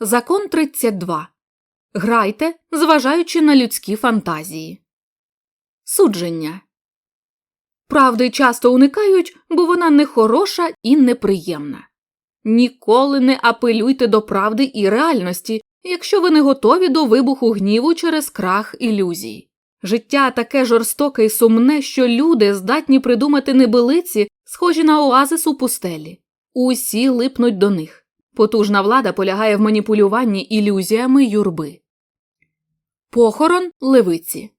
Закон 32. Грайте, зважаючи на людські фантазії. Судження. Правди часто уникають, бо вона нехороша і неприємна. Ніколи не апелюйте до правди і реальності, якщо ви не готові до вибуху гніву через крах ілюзій. Життя таке жорстоке і сумне, що люди здатні придумати небилиці, схожі на оазис у пустелі. Усі липнуть до них. Потужна влада полягає в маніпулюванні ілюзіями юрби. Похорон левиці.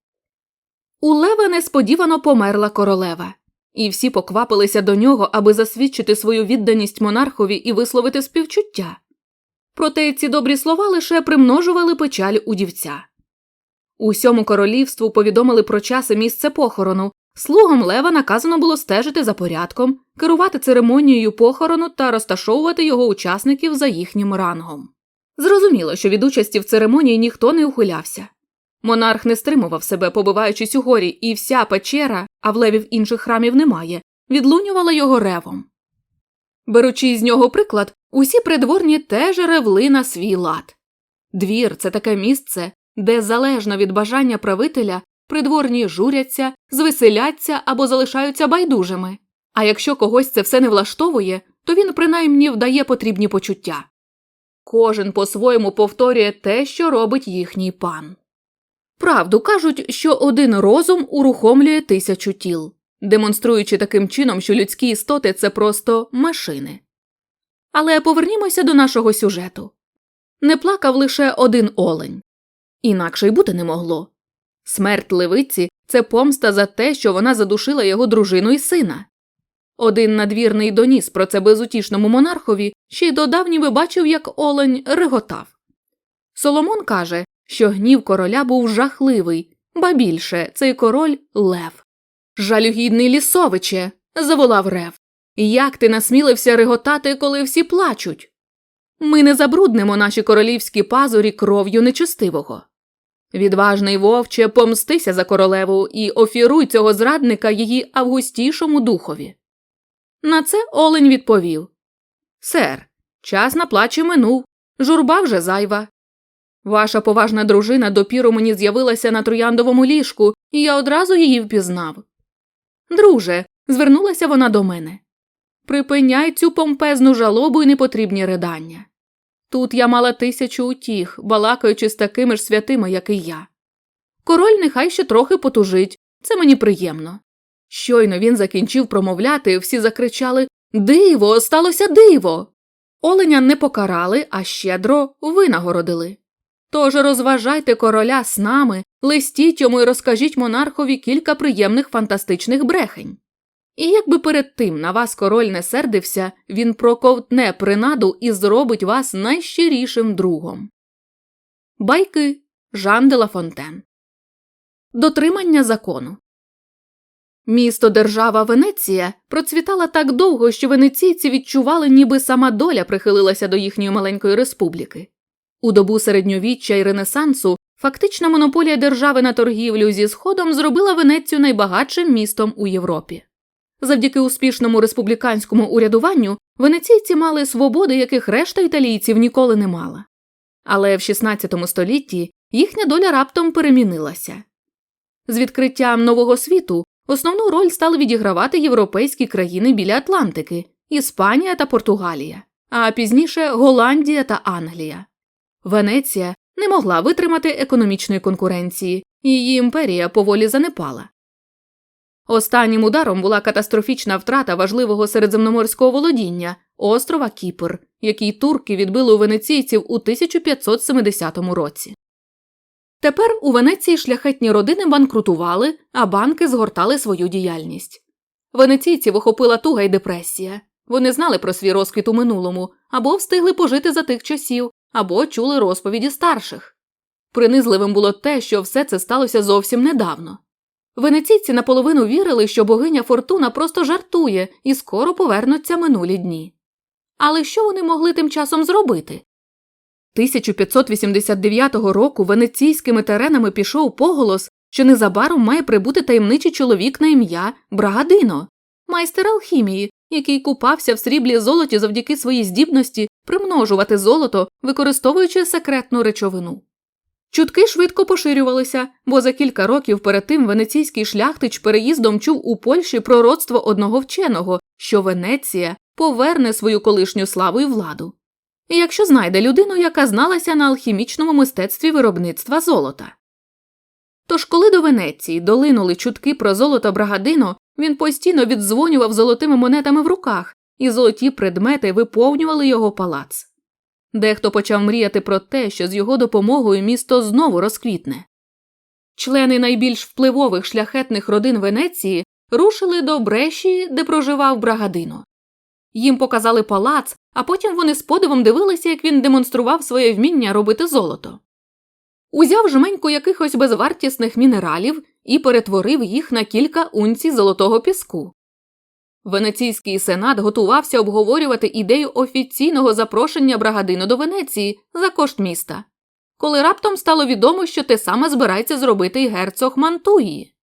У Лева несподівано померла королева, і всі поквапилися до нього, аби засвідчити свою відданість монархові і висловити співчуття. Проте ці добрі слова лише примножували печаль у дівця. Усьому королівству повідомили про час і місце похорону. Слугам Лева наказано було стежити за порядком, керувати церемонією похорону та розташовувати його учасників за їхнім рангом. Зрозуміло, що від участі в церемонії ніхто не ухилявся. Монарх не стримував себе, побиваючись у горі, і вся печера, а в левів інших храмів немає, відлунювала його ревом. Беручи з нього приклад, усі придворні теж ревли на свій лад. Двір це таке місце, де залежно від бажання правителя придворні журяться, звеселяться або залишаються байдужими. А якщо когось це все не влаштовує, то він принаймні вдає потрібні почуття. Кожен по-своєму повторює те, що робить їхній пан. Правду кажуть, що один розум урухомлює тисячу тіл, демонструючи таким чином, що людські істоти це просто машини. Але повернімося до нашого сюжету не плакав лише один олень. Інакше й бути не могло. Смерть левиці це помста за те, що вона задушила його дружину і сина. Один надвірний доніс про це безутішному монархові, ще й додав, ніби бачив, як олень реготав. Соломон каже, що гнів короля був жахливий, ба більше цей король лев. Жалюгідний лісовиче. заволав рев. Як ти насмілився реготати, коли всі плачуть? Ми не забруднимо наші королівські пазурі кров'ю нечестивого. Відважний вовче, помстися за королеву і офіруй цього зрадника її августішому духові. На це Олень відповів Сер, час на плачі минув, журба вже зайва. Ваша поважна дружина допіру мені з'явилася на трояндовому ліжку, і я одразу її впізнав. Друже, звернулася вона до мене. Припиняй цю помпезну жалобу і непотрібні ридання. Тут я мала тисячу утіх, балакаючи з такими ж святими, як і я. Король нехай ще трохи потужить, це мені приємно. Щойно він закінчив промовляти, всі закричали Диво, сталося диво. Оленя не покарали, а щедро винагородили. Тож розважайте короля з нами, листіть йому і розкажіть монархові кілька приємних фантастичних брехень. І якби перед тим на вас король не сердився, він проковтне принаду і зробить вас найщирішим другом. Байки Жан де Ла Фонтен Дотримання закону Місто держава Венеція процвітала так довго, що венеційці відчували, ніби сама доля прихилилася до їхньої маленької республіки. У добу середньовіччя і Ренесансу фактична монополія держави на торгівлю зі Сходом зробила Венецію найбагатшим містом у Європі. Завдяки успішному республіканському урядуванню венеційці мали свободи, яких решта італійців ніколи не мала. Але в XVI столітті їхня доля раптом перемінилася. З відкриттям нового світу основну роль стали відігравати європейські країни біля Атлантики Іспанія та Португалія, а пізніше Голландія та Англія. Венеція не могла витримати економічної конкуренції, її імперія поволі занепала. Останнім ударом була катастрофічна втрата важливого середземноморського володіння острова Кіпр, який турки відбили у венеційців у 1570 році. Тепер у Венеції шляхетні родини банкрутували, а банки згортали свою діяльність. Венеційців охопила туга й депресія. Вони знали про свій розквіт у минулому або встигли пожити за тих часів, або чули розповіді старших. Принизливим було те, що все це сталося зовсім недавно. Венеційці наполовину вірили, що богиня Фортуна просто жартує і скоро повернуться минулі дні. Але що вони могли тим часом зробити? 1589 року венеційськими теренами пішов поголос, що незабаром має прибути таємничий чоловік на ім'я Брагадино, майстер алхімії, який купався в сріблі золоті завдяки своїй здібності примножувати золото, використовуючи секретну речовину. Чутки швидко поширювалися, бо за кілька років перед тим венеційський шляхтич переїздом чув у Польщі пророцтво одного вченого, що Венеція поверне свою колишню славу і владу. І якщо знайде людину, яка зналася на алхімічному мистецтві виробництва золота. Тож, коли до Венеції долинули чутки про золото Брагадино, він постійно віддзвонював золотими монетами в руках, і золоті предмети виповнювали його палац. Дехто почав мріяти про те, що з його допомогою місто знову розквітне. Члени найбільш впливових шляхетних родин Венеції рушили до Брешії, де проживав Брагадино. Їм показали палац, а потім вони з подивом дивилися, як він демонстрував своє вміння робити золото. Узяв жменьку якихось безвартісних мінералів і перетворив їх на кілька унцій золотого піску. Венеційський сенат готувався обговорювати ідею офіційного запрошення Брагадино до Венеції за кошт міста, коли раптом стало відомо, що те саме збирається зробити й герцог Мантуї.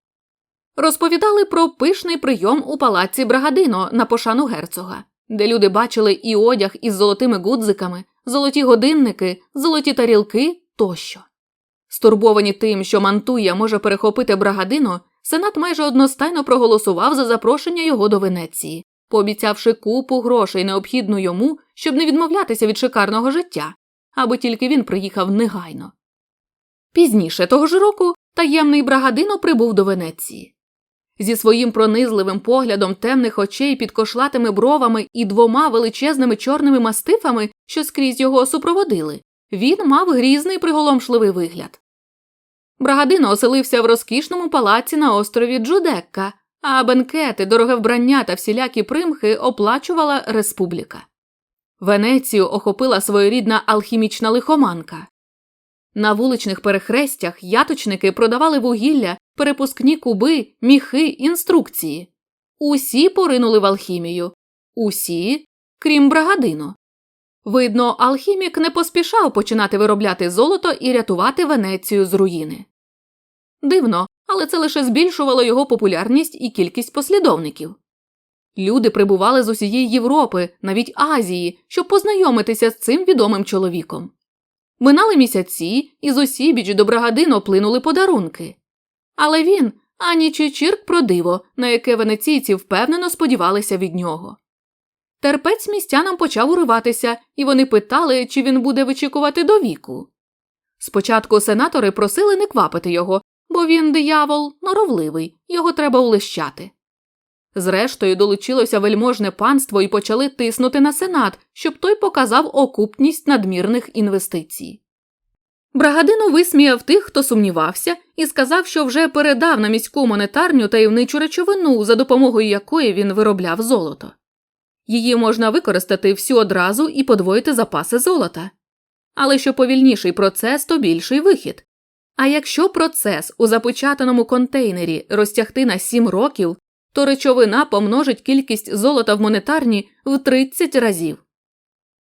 Розповідали про пишний прийом у палаці Брагадино на пошану герцога, де люди бачили і одяг із золотими гудзиками, золоті годинники, золоті тарілки тощо. Стурбовані тим, що Мантуя може перехопити Брагадино, Сенат майже одностайно проголосував за запрошення його до Венеції, пообіцявши купу грошей, необхідну йому, щоб не відмовлятися від шикарного життя, аби тільки він приїхав негайно. Пізніше того ж року таємний Брагадино прибув до Венеції. Зі своїм пронизливим поглядом темних очей під кошлатими бровами і двома величезними чорними мастифами, що скрізь його супроводили, він мав грізний приголомшливий вигляд. Брагадино оселився в розкішному палаці на острові Джудекка, а бенкети, дороге вбрання та всілякі примхи оплачувала республіка. Венецію охопила своєрідна алхімічна лихоманка. На вуличних перехрестях яточники продавали вугілля, перепускні куби, міхи, інструкції. Усі поринули в алхімію, усі, крім Брагадино. Видно, алхімік не поспішав починати виробляти золото і рятувати Венецію з руїни. Дивно, але це лише збільшувало його популярність і кількість послідовників. Люди прибували з усієї Європи, навіть Азії, щоб познайомитися з цим відомим чоловіком. Минали місяці, і з усібіч до Брагадино плинули подарунки. Але він ані чи чирк про диво, на яке венеційці впевнено сподівалися від нього. Терпець містянам почав уриватися, і вони питали, чи він буде вичікувати до віку. Спочатку сенатори просили не квапити його, бо він диявол норовливий, його треба улещати. Зрештою, долучилося вельможне панство і почали тиснути на сенат, щоб той показав окупність надмірних інвестицій. Брагадино висміяв тих, хто сумнівався, і сказав, що вже передав на міську монетарню таємничу речовину, за допомогою якої він виробляв золото. Її можна використати всю одразу і подвоїти запаси золота. Але що повільніший процес, то більший вихід. А якщо процес у запечатаному контейнері розтягти на 7 років, то речовина помножить кількість золота в монетарні в 30 разів.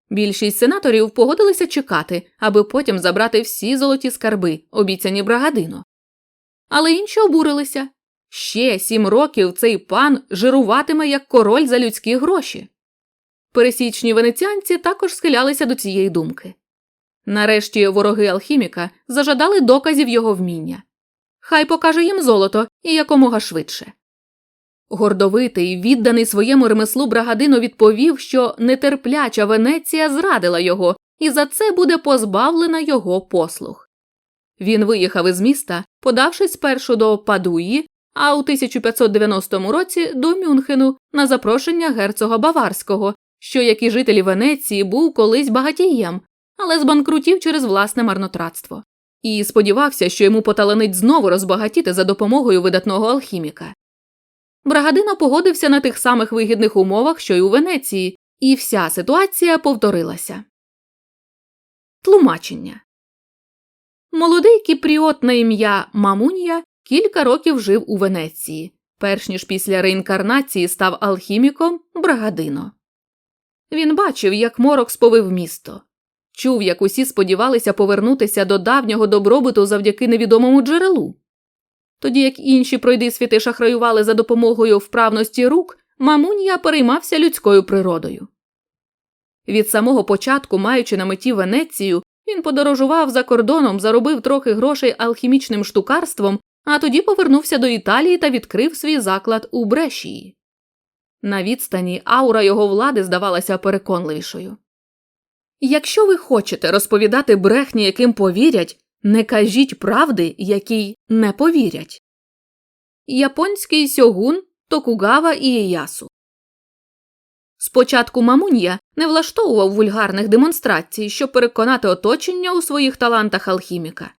Більшість сенаторів погодилися чекати, аби потім забрати всі золоті скарби, обіцяні Брагадино. Але інші обурилися ще сім років цей пан жируватиме як король за людські гроші. Пересічні венеціанці також схилялися до цієї думки. Нарешті вороги алхіміка зажадали доказів його вміння. Хай покаже їм золото і якомога швидше. Гордовитий, відданий своєму ремеслу Брагадино відповів, що нетерпляча Венеція зрадила його, і за це буде позбавлена його послуг. Він виїхав із міста, подавшись спершу до Падуї, а у 1590 році до Мюнхену на запрошення герцога Баварського, що, як і жителі Венеції, був колись багатієм, але збанкрутів через власне марнотратство, і сподівався, що йому поталанить знову розбагатіти за допомогою видатного алхіміка. Брагадино погодився на тих самих вигідних умовах, що й у Венеції, і вся ситуація повторилася. Тлумачення Молодий кіпріот на ім'я Мамунія кілька років жив у Венеції, перш ніж після реінкарнації став алхіміком Брагадино. Він бачив, як морок сповив місто, чув, як усі сподівалися повернутися до давнього добробуту завдяки невідомому джерелу. Тоді як інші пройди світи шахраювали за допомогою вправності рук, Мамунія переймався людською природою. Від самого початку, маючи на меті Венецію, він подорожував за кордоном, заробив трохи грошей алхімічним штукарством, а тоді повернувся до Італії та відкрив свій заклад у Брешії. На відстані аура його влади здавалася переконливішою. Якщо ви хочете розповідати брехні, яким повірять, не кажіть правди, якій не повірять. Японський сьогун Токугава Ієясу Спочатку Мамун'я не влаштовував вульгарних демонстрацій, щоб переконати оточення у своїх талантах алхіміка.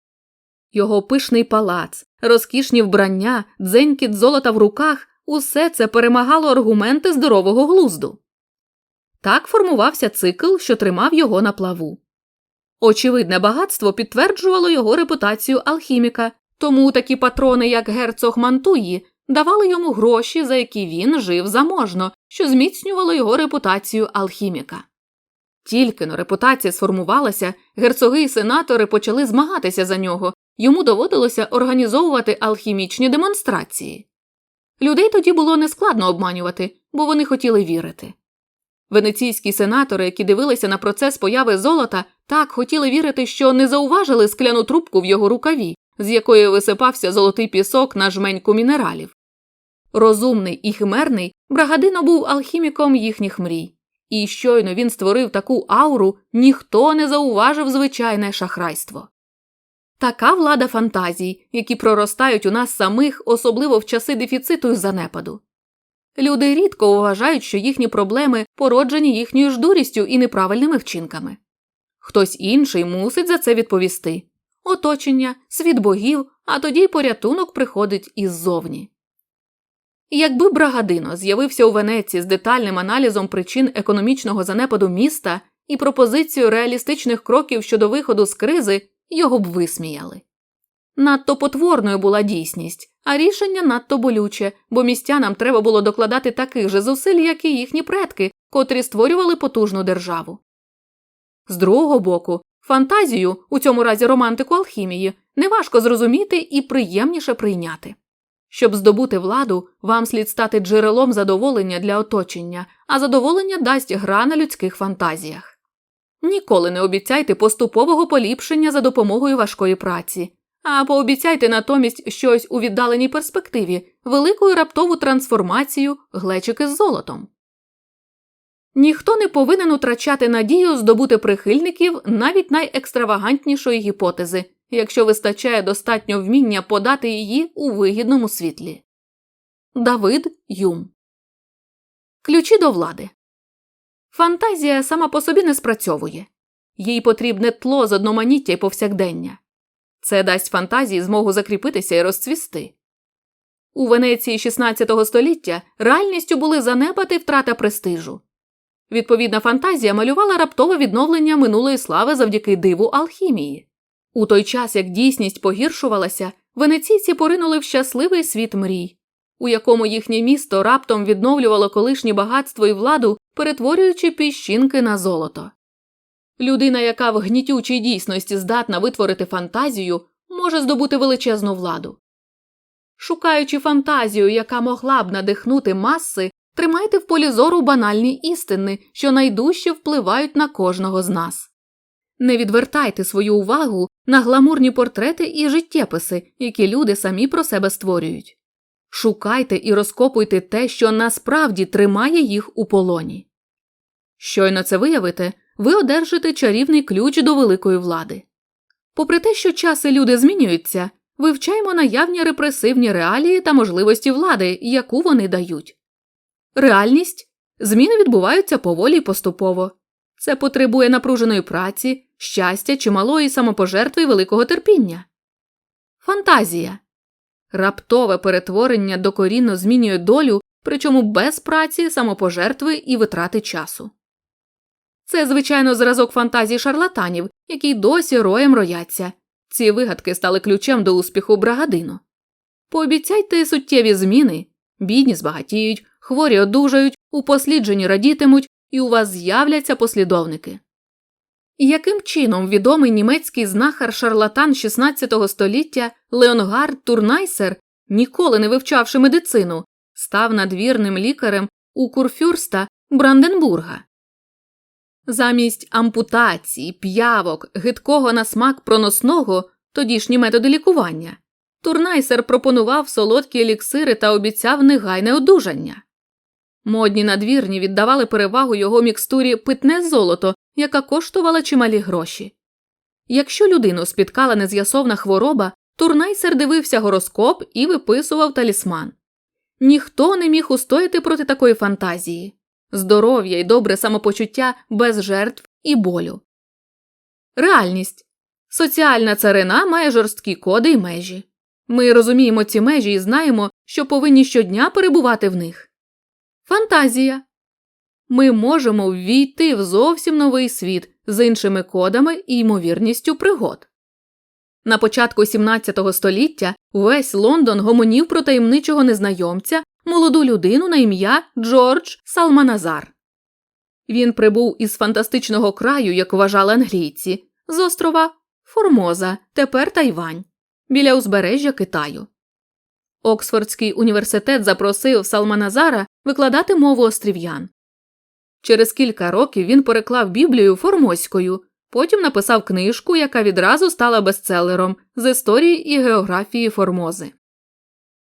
Його пишний палац, розкішні вбрання, дзенькіт золота в руках усе це перемагало аргументи здорового глузду. Так формувався цикл, що тримав його на плаву. Очевидне багатство підтверджувало його репутацію алхіміка, тому такі патрони, як герцог Мантуї, давали йому гроші, за які він жив заможно, що зміцнювало його репутацію алхіміка. Тільки но репутація сформувалася, герцоги і сенатори почали змагатися за нього, йому доводилося організовувати алхімічні демонстрації. Людей тоді було нескладно обманювати, бо вони хотіли вірити. Венеційські сенатори, які дивилися на процес появи золота, так хотіли вірити, що не зауважили скляну трубку в його рукаві, з якої висипався золотий пісок на жменьку мінералів. Розумний і химерний, Брагадино був алхіміком їхніх мрій, і щойно він створив таку ауру, ніхто не зауважив звичайне шахрайство. Така влада фантазій, які проростають у нас самих, особливо в часи дефіциту і занепаду. Люди рідко вважають, що їхні проблеми породжені їхньою ж дурістю і неправильними вчинками. Хтось інший мусить за це відповісти оточення, світ богів, а тоді й порятунок приходить іззовні. Якби Брагадино з'явився у Венеції з детальним аналізом причин економічного занепаду міста і пропозицією реалістичних кроків щодо виходу з кризи, його б висміяли. Надто потворною була дійсність, а рішення надто болюче, бо містянам треба було докладати таких же зусиль, як і їхні предки, котрі створювали потужну державу. З другого боку, фантазію, у цьому разі романтику алхімії, неважко зрозуміти і приємніше прийняти. Щоб здобути владу, вам слід стати джерелом задоволення для оточення, а задоволення дасть гра на людських фантазіях. Ніколи не обіцяйте поступового поліпшення за допомогою важкої праці, а пообіцяйте натомість щось у віддаленій перспективі, велику раптову трансформацію глечики з золотом. Ніхто не повинен утрачати надію здобути прихильників навіть найекстравагантнішої гіпотези, якщо вистачає достатньо вміння подати її у вигідному світлі. Давид Юм Ключі до влади Фантазія сама по собі не спрацьовує їй потрібне тло з одноманіття й повсякдення. Це дасть фантазії змогу закріпитися і розцвісти. У Венеції XVI століття реальністю були занепад і втрата престижу. Відповідна фантазія малювала раптове відновлення минулої слави завдяки диву алхімії. У той час, як дійсність погіршувалася, венеційці поринули в щасливий світ мрій, у якому їхнє місто раптом відновлювало колишнє багатство і владу, перетворюючи піщинки на золото. Людина, яка в гнітючій дійсності здатна витворити фантазію, може здобути величезну владу. Шукаючи фантазію, яка могла б надихнути маси, тримайте в полі зору банальні істини, що найдужче впливають на кожного з нас. Не відвертайте свою увагу на гламурні портрети і життєписи, які люди самі про себе створюють. Шукайте і розкопуйте те, що насправді тримає їх у полоні. Щойно це виявите, ви одержите чарівний ключ до великої влади. Попри те, що часи люди змінюються, вивчаємо наявні репресивні реалії та можливості влади, яку вони дають. Реальність зміни відбуваються поволі й поступово. Це потребує напруженої праці, щастя, чималої самопожертви і великого терпіння. Фантазія раптове перетворення докорінно змінює долю, причому без праці, самопожертви і витрати часу. Це, звичайно, зразок фантазії шарлатанів, які досі роєм рояться. Ці вигадки стали ключем до успіху Брагадину. Пообіцяйте суттєві зміни, бідні збагатіють, хворі одужають, упосліджені радітимуть, і у вас з'являться послідовники. Яким чином відомий німецький знахар шарлатан XVI століття Леонгард Турнайсер, ніколи не вивчавши медицину, став надвірним лікарем у курфюрста Бранденбурга. Замість ампутації, п'явок, гидкого на смак проносного, тодішні методи лікування, Турнайсер пропонував солодкі еліксири та обіцяв негайне одужання. Модні надвірні віддавали перевагу його мікстурі питне золото, яка коштувала чималі гроші. Якщо людину спіткала нез'ясовна хвороба, Турнайсер дивився гороскоп і виписував талісман. Ніхто не міг устояти проти такої фантазії здоров'я і добре самопочуття без жертв і болю. Реальність соціальна царина має жорсткі коди й межі. Ми розуміємо ці межі і знаємо, що повинні щодня перебувати в них. Фантазія ми можемо ввійти в зовсім новий світ з іншими кодами і ймовірністю пригод. На початку 17 століття весь Лондон гомонів про таємничого незнайомця, молоду людину на ім'я Джордж Салманазар. Він прибув із фантастичного краю, як вважали англійці, з острова Формоза, тепер Тайвань, біля узбережжя Китаю. Оксфордський університет запросив Салманазара викладати мову острів'ян. Через кілька років він переклав Біблію формозькою, потім написав книжку, яка відразу стала бестселером з історії і географії Формози.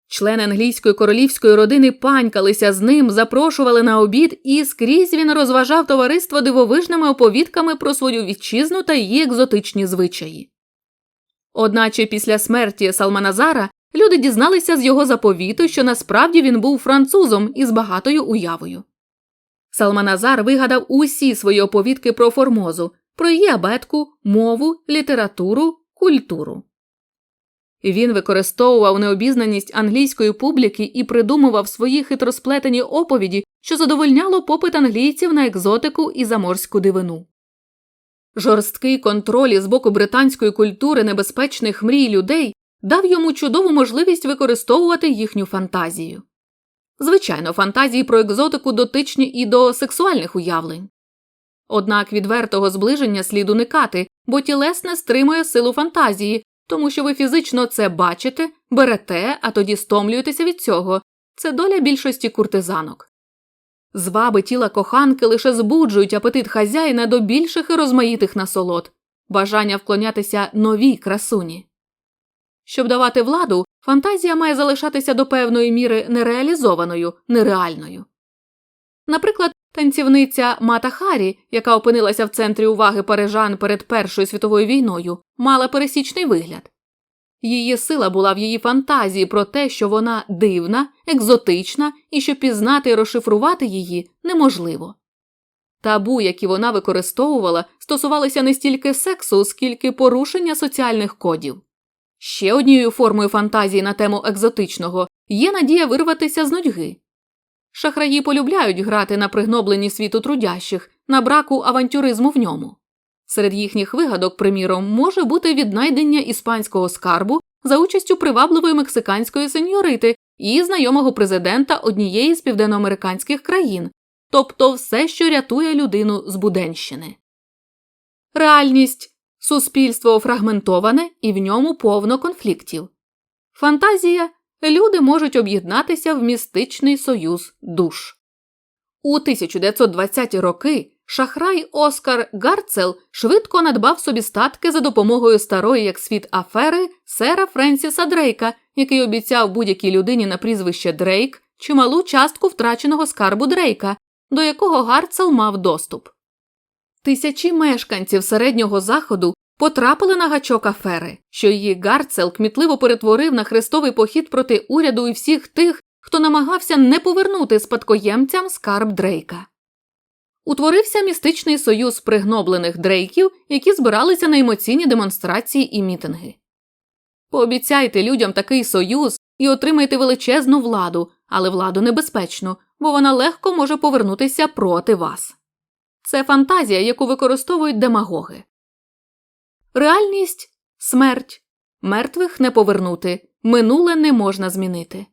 Члени англійської королівської родини панькалися з ним, запрошували на обід, і скрізь він розважав товариство дивовижними оповідками про свою вітчизну та її екзотичні звичаї. Одначе після смерті Салманазара люди дізналися з його заповіту, що насправді він був французом із багатою уявою. Салманазар вигадав усі свої оповідки про формозу, про її абетку, мову, літературу, культуру. Він використовував необізнаність англійської публіки і придумував свої хитросплетені оповіді, що задовольняло попит англійців на екзотику і заморську дивину. Жорсткий контроль із боку британської культури небезпечних мрій людей дав йому чудову можливість використовувати їхню фантазію. Звичайно, фантазії про екзотику дотичні і до сексуальних уявлень. Однак відвертого зближення слід уникати, бо тілесне стримує силу фантазії, тому що ви фізично це бачите, берете, а тоді стомлюєтеся від цього це доля більшості куртизанок. Зваби тіла коханки лише збуджують апетит хазяїна до більших і розмаїтих насолод, бажання вклонятися новій красуні. Щоб давати владу, фантазія має залишатися до певної міри нереалізованою, нереальною. Наприклад, танцівниця Мата Харі, яка опинилася в центрі уваги парижан перед Першою світовою війною, мала пересічний вигляд. Її сила була в її фантазії про те, що вона дивна, екзотична і що пізнати і розшифрувати її неможливо. Табу, які вона використовувала, стосувалися не стільки сексу, скільки порушення соціальних кодів. Ще однією формою фантазії на тему екзотичного є надія вирватися з нудьги. Шахраї полюбляють грати на пригноблені світу трудящих, на браку авантюризму в ньому. Серед їхніх вигадок, приміром, може бути віднайдення іспанського скарбу за участю привабливої мексиканської сеньорити і знайомого президента однієї з південноамериканських країн, тобто все, що рятує людину з Буденщини. Реальність суспільство фрагментоване і в ньому повно конфліктів. Фантазія люди можуть об'єднатися в містичний союз душ. У 1920-ті роки шахрай Оскар Гарцел швидко надбав собі статки за допомогою старої як світ афери сера Френсіса Дрейка, який обіцяв будь-якій людині на прізвище Дрейк чималу частку втраченого скарбу Дрейка, до якого Гарцел мав доступ. Тисячі мешканців середнього заходу потрапили на гачок афери, що її Гарцел кмітливо перетворив на хрестовий похід проти уряду і всіх тих, хто намагався не повернути спадкоємцям скарб Дрейка. Утворився містичний союз пригноблених дрейків, які збиралися на емоційні демонстрації і мітинги. Пообіцяйте людям такий союз і отримайте величезну владу, але владу небезпечну, бо вона легко може повернутися проти вас. Це фантазія, яку використовують демагоги. Реальність смерть. Мертвих не повернути, минуле не можна змінити.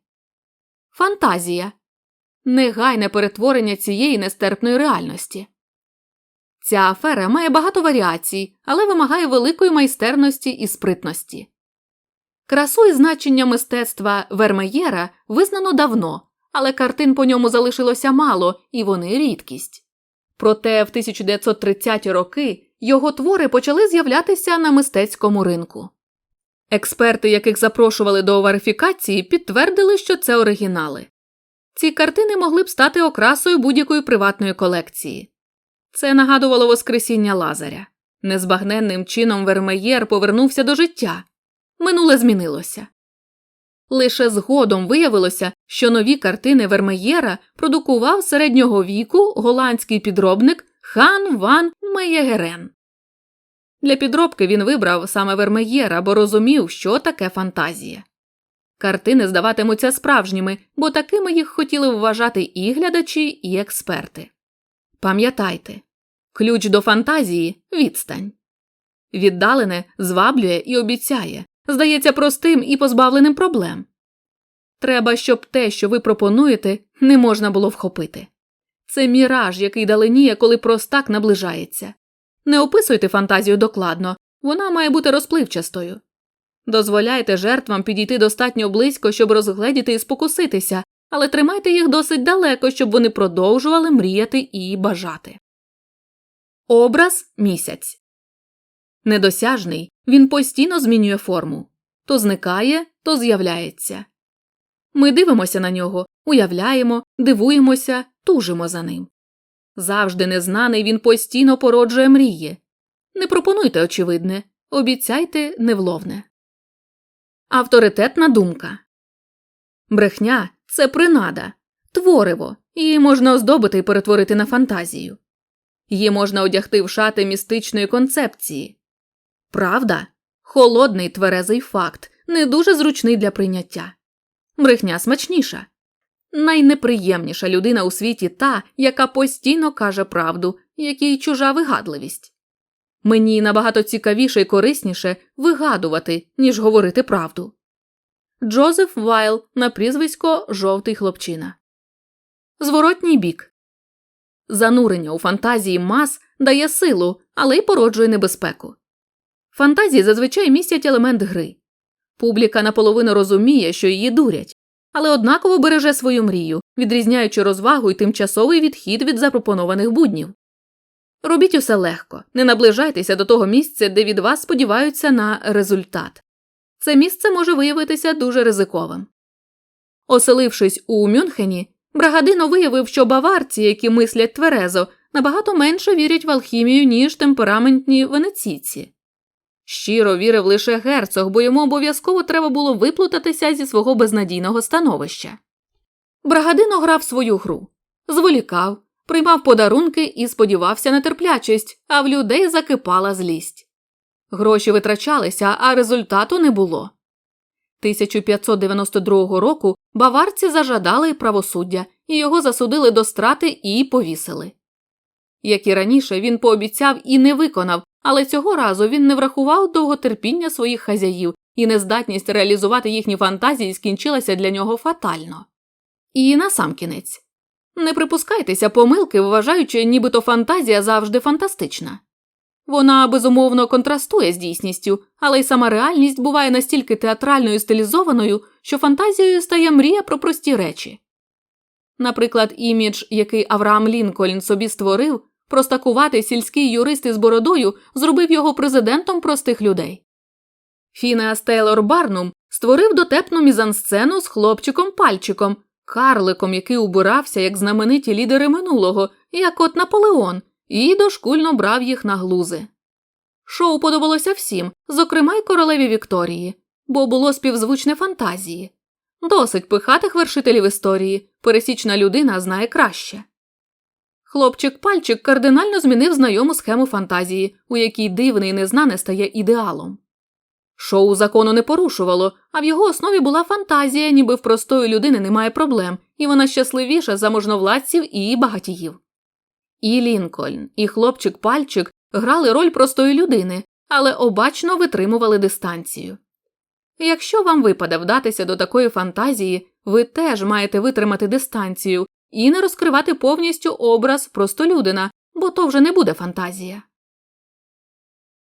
Фантазія негайне перетворення цієї нестерпної реальності. Ця афера має багато варіацій, але вимагає великої майстерності і спритності. Красу і значення мистецтва Вермеєра визнано давно, але картин по ньому залишилося мало, і вони рідкість. Проте в 1930-ті роки його твори почали з'являтися на мистецькому ринку. Експерти, яких запрошували до верифікації, підтвердили, що це оригінали. Ці картини могли б стати окрасою будь-якої приватної колекції. Це нагадувало Воскресіння Лазаря. Незбагненним чином Вермеєр повернувся до життя. Минуле змінилося. Лише згодом виявилося, що нові картини Вермеєра продукував середнього віку голландський підробник Хан Ван Меєгерен. Для підробки він вибрав саме Вермеєра, бо розумів, що таке фантазія. Картини здаватимуться справжніми, бо такими їх хотіли вважати і глядачі, і експерти. Пам'ятайте ключ до фантазії відстань. Віддалене зваблює і обіцяє, здається простим і позбавленим проблем. Треба, щоб те, що ви пропонуєте, не можна було вхопити. Це міраж, який даленіє, коли простак наближається. Не описуйте фантазію докладно, вона має бути розпливчастою. Дозволяйте жертвам підійти достатньо близько, щоб розгледіти і спокуситися, але тримайте їх досить далеко, щоб вони продовжували мріяти і бажати. Образ місяць недосяжний він постійно змінює форму то зникає, то з'являється. Ми дивимося на нього, уявляємо, дивуємося, тужимо за ним. Завжди незнаний він постійно породжує мрії. Не пропонуйте очевидне, обіцяйте невловне. Авторитетна думка брехня це принада, твориво, її можна оздобити і перетворити на фантазію. Її можна одягти в шати містичної концепції. Правда холодний тверезий факт, не дуже зручний для прийняття. Брехня смачніша. Найнеприємніша людина у світі та, яка постійно каже правду, якій чужа вигадливість. Мені набагато цікавіше і корисніше вигадувати, ніж говорити правду. Джозеф Вайл на прізвисько Жовтий хлопчина. Зворотній бік Занурення у фантазії мас дає силу, але й породжує небезпеку. Фантазії зазвичай містять елемент гри. Публіка наполовину розуміє, що її дурять, але однаково береже свою мрію, відрізняючи розвагу і тимчасовий відхід від запропонованих буднів. Робіть усе легко, не наближайтеся до того місця, де від вас сподіваються на результат. Це місце може виявитися дуже ризиковим. Оселившись у Мюнхені, Брагадино виявив, що баварці, які мислять тверезо, набагато менше вірять в алхімію, ніж темпераментні венеційці. Щиро вірив лише герцог, бо йому обов'язково треба було виплутатися зі свого безнадійного становища. Брагадино грав свою гру, зволікав, приймав подарунки і сподівався на терплячість, а в людей закипала злість. Гроші витрачалися, а результату не було. 1592 року баварці зажадали правосуддя і його засудили до страти і повісили. Як і раніше, він пообіцяв і не виконав, але цього разу він не врахував довготерпіння своїх хазяїв, і нездатність реалізувати їхні фантазії скінчилася для нього фатально. І насамкінець не припускайтеся помилки, вважаючи, нібито фантазія завжди фантастична. Вона безумовно контрастує з дійсністю, але й сама реальність буває настільки театральною і стилізованою, що фантазією стає мрія про прості речі. Наприклад, імідж, який Авраам Лінкольн собі створив, простакуватий сільський юрист із бородою зробив його президентом простих людей. Фінеас Тейлор Барнум створив дотепну мізансцену з хлопчиком пальчиком, карликом, який убирався як знамениті лідери минулого, як от Наполеон, і дошкульно брав їх на глузи. Шоу подобалося всім, зокрема й королеві Вікторії, бо було співзвучне фантазії. Досить пихатих вершителів історії, пересічна людина знає краще. Хлопчик пальчик кардинально змінив знайому схему фантазії, у якій дивне і незнане стає ідеалом. Шоу закону не порушувало, а в його основі була фантазія, ніби в простої людини немає проблем, і вона щасливіша за можновладців і багатіїв. І Лінкольн, і хлопчик пальчик грали роль простої людини, але обачно витримували дистанцію. Якщо вам випаде вдатися до такої фантазії, ви теж маєте витримати дистанцію і не розкривати повністю образ простолюдина, бо то вже не буде фантазія.